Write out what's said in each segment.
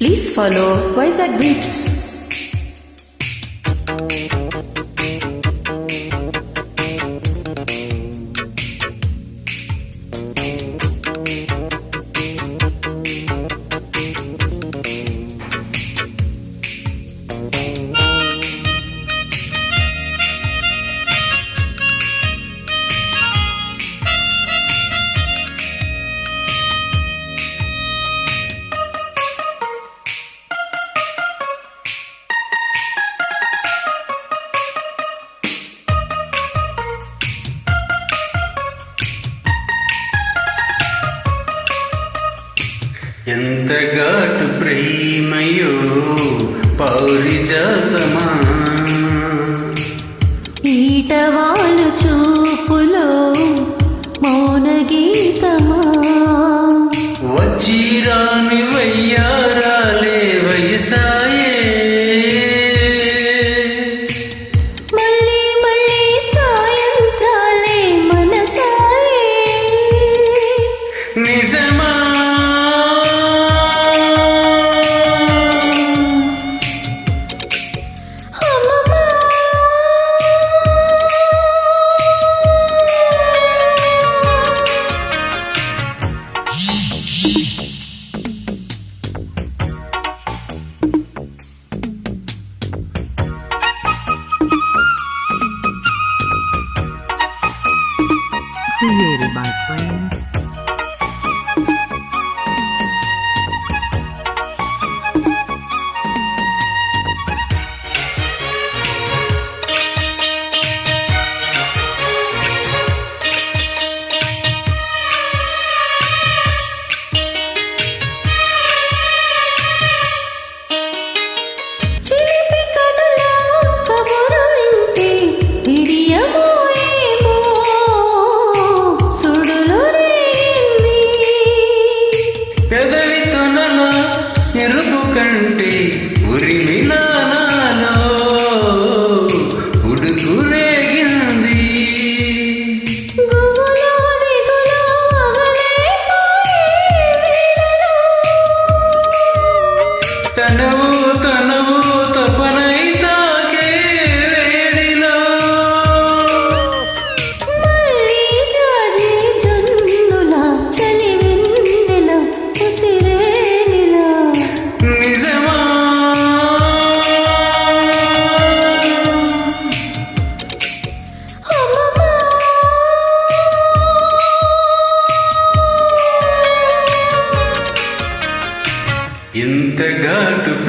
Please follow Vizag Beats. చాటు ప్రేమయో పౌరిజాతమా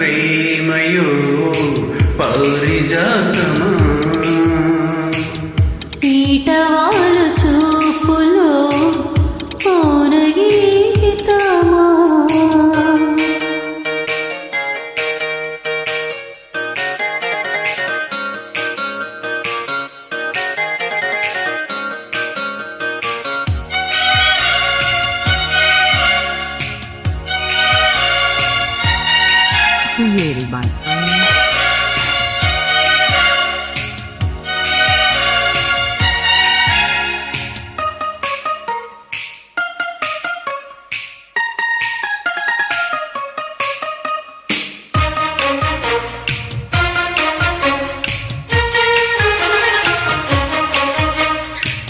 ప్రేమయో పారిజాతమా? Fielmann.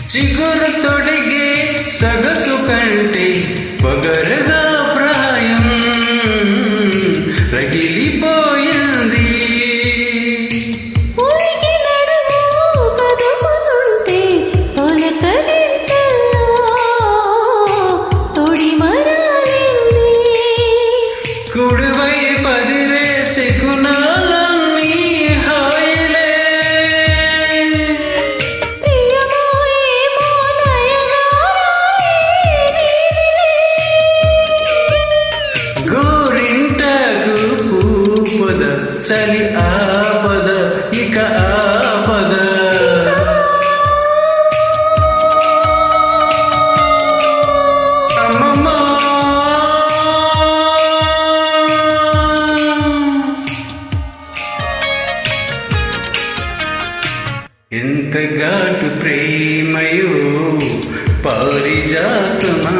ಚಿಗುರು ತೊಡಿಗೆ ಸಗ చలి ఆపద ఇక ఆపద. ఎంత ఎంతగాటు ప్రేమయో పారిజాతమా?